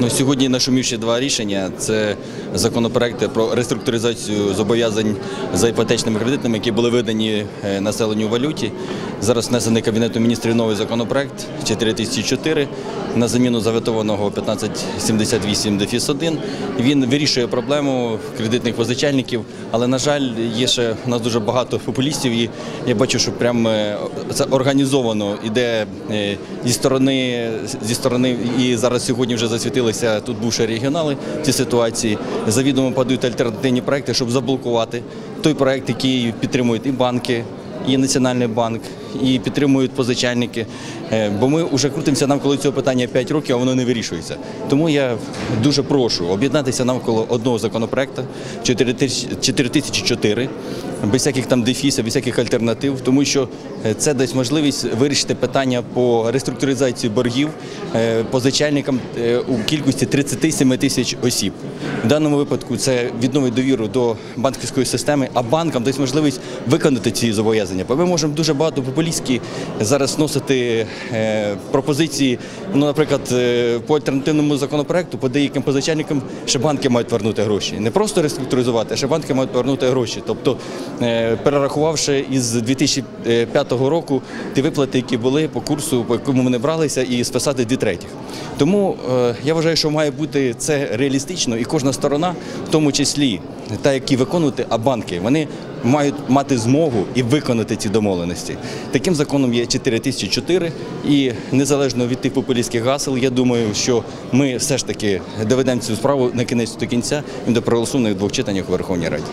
Ну, сьогодні нашумівші два рішення це законопроекти про реструктуризацію зобов'язань за іпотечними кредитами, які були видані е, населенню у валюті. Зараз внесений Кабінетом міністрів новий законопроект 4004 на заміну заветованого 1578 дефіс 1. Він вирішує проблему кредитних позичальників, але на жаль, є ще у нас дуже багато популістів, і я бачу, що прям е, це організовано іде е, зі сторони зі сторони, і зараз сьогодні вже засвітилися тут бувші регіонали в цій ситуації. Завідомо подають альтернативні проекти, щоб заблокувати той проект, який підтримують і банки. І Національний банк, і підтримують позичальники. Е, Бо ми вже крутимося навколо цього питання 5 років, а воно не вирішується. Тому я дуже прошу об'єднатися навколо одного законопроекту 4004, без всяких там дефісів, без всяких альтернатив, тому що е, це дасть можливість вирішити питання по реструктуризації боргів е, позичальникам е, у кількості 37 тисяч осіб. В даному випадку це відновить довіру до банківської системи, а банкам дасть можливість виконати ці зобов'язання. Бо ми можемо дуже багато популістськи зараз вносити е, пропозиції. Ну, наприклад, по альтернативному законопроекту по деяким позичальникам ще банки мають повернути гроші. Не просто реструктуризувати, а ще банки мають повернути гроші. Тобто, перерахувавши із 2005 року ті виплати, які були по курсу, по якому вони бралися, і списати дві третіх. Тому е, я вважаю, що має бути це реалістично, і кожна сторона, в тому числі та, які виконувати, а банки, вони мають мати змогу і виконати ці домовленості. Таким законом є 4004, і незалежно від тих популістських гасел, я думаю, що ми все ж таки доведемо цю справу на кінець до кінця і до проголосованих двох читаннях у Верховній Раді.